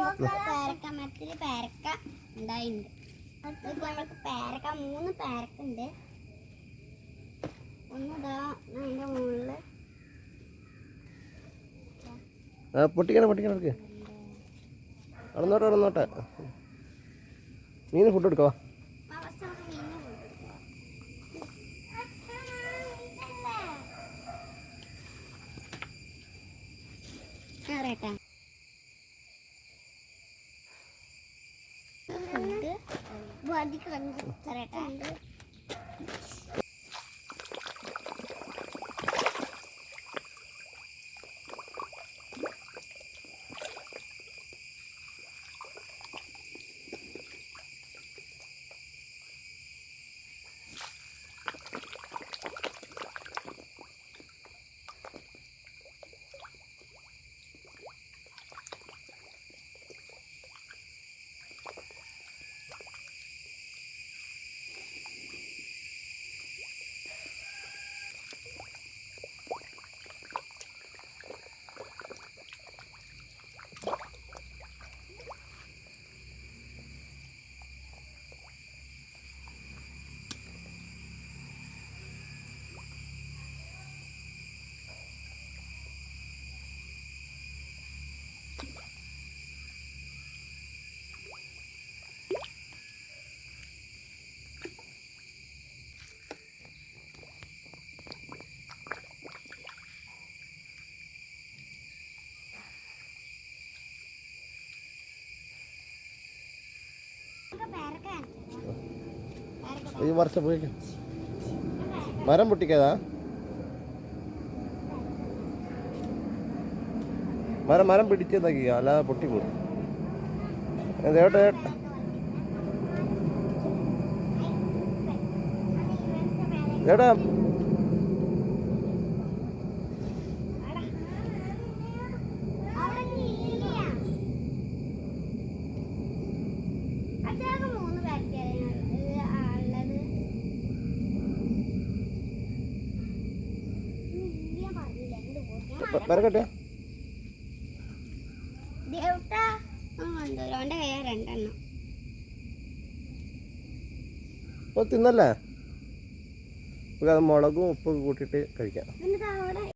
പേരക്ക മരത്തിൽ പേരക്ക ഉണ്ടായിട്ടുണ്ട് ഇപ്പൊ നമ്മൾക്ക് പേരക്ക മൂന്ന് പേരക്കുണ്ട്. ഒന്നിതാ അതിന്റെ മുകളിൽ ആ പൊട്ടിക്കണം പൊട്ടിക്കണം എടുക്ക്. അളന്നോട്ടെ അളന്നോട്ടെ. മീന് ഫുഡ് എടുക്കവാ പറയട്ടെ ഫുഡ് ബോഡിക്ക് വന്ന് ഈ വർഷം പോയിക്കാം മരം പൊട്ടിക്കാതാ മരം മരം പിടിച്ചതാക്കി അല്ലാതെ പൊട്ടിപ്പോയി എവിടെ എടാ വരക്കട്ടെ അപ്പോൾ തിന്നല്ലേ? നമുക്ക് അത് മുളകും ഉപ്പൊക്കെ കൂട്ടിയിട്ട് കഴിക്കാം.